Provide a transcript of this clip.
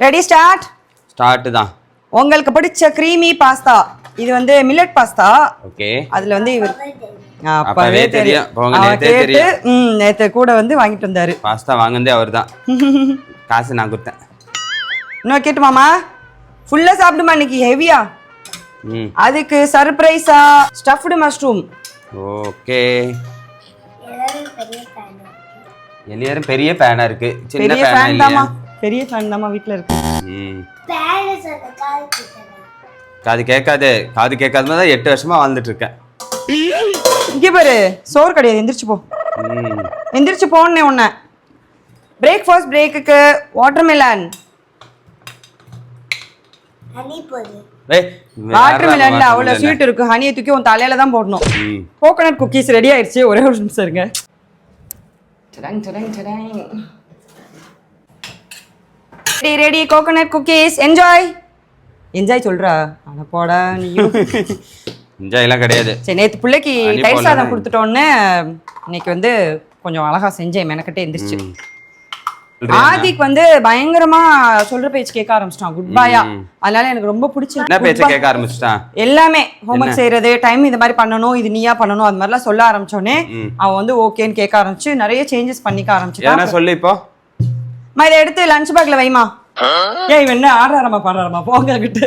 Ready start start தான். உங்களுக்கு பிடிச்ச க்ரீமி பாஸ்தா இது வந்து மில்லட் பாஸ்தா ஓகே அதுல வந்து இவர் அப்பவே தெரியும். கேட்டு தெரியும். ம் நேத்து கூட வந்து வாங்கிட்டு வந்தாரு. பாஸ்தா வாங்குனதே அவர் தான். காசு நான் கொடுத்தேன். இன்னும் கேட்டு மாமா. ஃபுல்லா சாப்பிடுமா இன்னைக்கு? ஹெவியா அதுக்கு சர்ப்ரைஸா ஸ்டஃப்டு மஷ்ரூம் ஓகே எலியாரும் பெரிய ஃபேனா இருக்கு. சின்ன பெரிய ஃபேனா இல்லையா. பெரிய ஃபேன் தாமா வீட்ல இருக்கு. ம். காது கேட்காது. காது கேட்காத மாதிரி தான் எட்டு வருஷமா வாழ்ந்துட்டு இருக்கேன். இங்க பாரு சோறு கிடையாது எந்திரிச்சு போ. ம். எந்திரிச்சு போன்னே உன்ன. பிரேக்ஃபாஸ்ட் பிரேக்குக்கு வாட்டர்மெலன் ஏய், வாட்டர் மெலன்ல watermelon. அவ்வளவு ஸ்வீட் இருக்கு. ஹனியை தூக்கி உன் தலையில தான் போடணும். ம். கோகோனட் குக்கீஸ் ரெடி ஆயிடுச்சு. ஒரே ஒரு நிமிஷம் இருங்க. Ready ready coconut cookies enjoy enjoy சொல்றா. அட போடா நீயும். என்ஜாய் எல்லாம் கிடையாது. சரி நேத்து பிள்ளைக்கு தயிர். சாதம் கொடுத்துட்டோன்னு இன்னைக்கு வந்து கொஞ்சம் அழகா செஞ்சேன் மெனக்கிட்டே எந்திரிச்சு. ஆதிக் வந்து பயங்கரமா சொல்ற பேச்சு கேட்க ஆரம்பிச்சிட்டான். குட் பாயா. அதனால எனக்கு ரொம்ப என்ன பிடிச்சிருக்கு பேச்ச கேட்க ஆரம்பிச்சிட்டான்? எல்லாமே. ஹோம்ஒர்க் செய்யறது டைம் இந்த மாதிரி பண்ணணும் இது நீயா பண்ணணும் அது மாதிரிலாம் சொல்ல ஆரம்பிச்சோடனே. அவன் வந்து ஓகேன்னு கேட்க ஆரம்பிச்சு நிறைய சேஞ்சஸ் பண்ணிக்க ஆரம்பிச்சுட்டான். சொல்லு இப்போ. இதை எடுத்து லஞ்ச் பேக்ல வைமா. ஏன் இவன் என்ன ஆடுறாரம்மா பாடுறாரம்மா போங்க கிட்ட.